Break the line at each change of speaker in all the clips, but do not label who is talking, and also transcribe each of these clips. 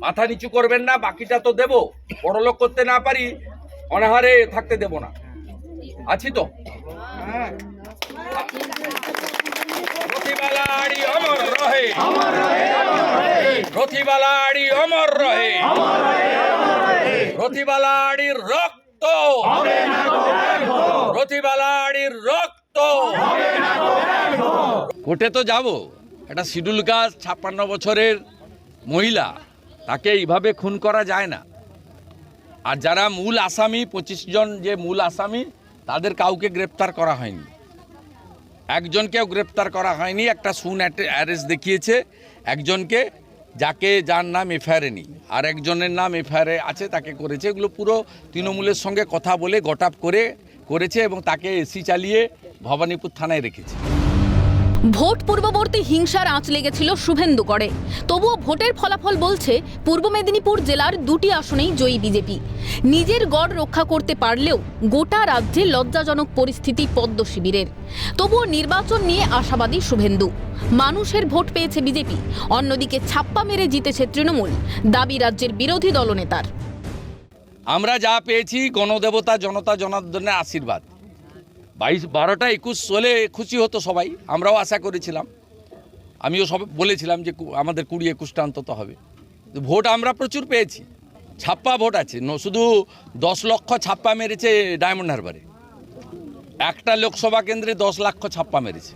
মাথা নিচু করবেন না, বাকিটা তো দেব। বড়লোক করতে না পারি, অনাহারে থাকতে দেব না। আছি তো? রথিবালাড়ি অমর রহে। রথিবালাড়ি অমর রহে। রথিবালাড়ির রক্ত। রথিবালাড়ির রক্ত। কোর্টে তো যাব। একটা শিডিউল কাজ, ছাপ্পান্ন বছরের মহিলা। তাকে এইভাবে খুন করা যায় না। আর যারা মূল আসামি, পঁচিশ জন যে মূল আসামি, তাদের কাউকে গ্রেপ্তার করা হয়নি। একজনকেও গ্রেপ্তার করা হয়নি, একটা সুন অ্যারেস্ট দেখিয়েছে। একজনকে, যাকে যার নাম এফআইআরে নেই, আর একজনের নাম এফআইআরে আছে, তাকে করেছে। এগুলো পুরো তৃণমূলের সঙ্গে কথা বলে গটাপ করে করেছে এবং তাকে এসি চালিয়ে ভবানীপুর থানায় রেখেছে।
ভোট পূর্ববর্তী হিংসার আঁচ লেগেছিল শুভেন্দু করে তবুও ভোটের ফলাফল বলছে পূর্ব মেদিনীপুর জেলার দুটি আসনেই জয়ী বিজেপি। নিজের গড় রক্ষা করতে পারলেও গোটা রাজ্যে লজ্জাজনক পরিস্থিতি পদ্ম শিবিরের। তবুও নির্বাচন নিয়ে আশাবাদী শুভেন্দু। মানুষের ভোট পেয়েছে বিজেপি, অন্যদিকে ছাপ্পা মেরে জিতেছে তৃণমূল, দাবি রাজ্যের বিরোধী দলনেতার।
আমরা যা পেয়েছি গণদেবতা, জনতা, জনার্দনের আশীর্বাদ। বাইশ, বারোটা একুশ হলে খুশি হতো সবাই, আমরাও আশা করেছিলাম। আমিও সব বলেছিলাম যে আমাদের কুড়ি একুশটা অন্তত হবে। ভোট আমরা প্রচুর পেয়েছি। ছাপ্পা ভোট আছে। শুধু দশ লক্ষ ছাপ্পা মেরেছে ডায়মন্ড হারবারে। একটা লোকসভা কেন্দ্রে দশ লক্ষ ছাপ্পা মেরেছে।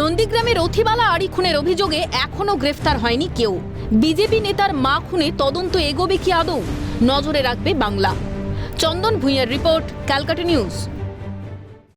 নন্দীগ্রামের রথিবালা আড়ি খুনের অভিযোগে এখনও গ্রেফতার হয়নি কেউ। বিজেপি নেতার মা খুনে তদন্ত এগোবে কি আদৌ? নজরে রাখবে বাংলা। চন্দন ভূঁইয়ার রিপোর্ট, ক্যালকাটা নিউজ।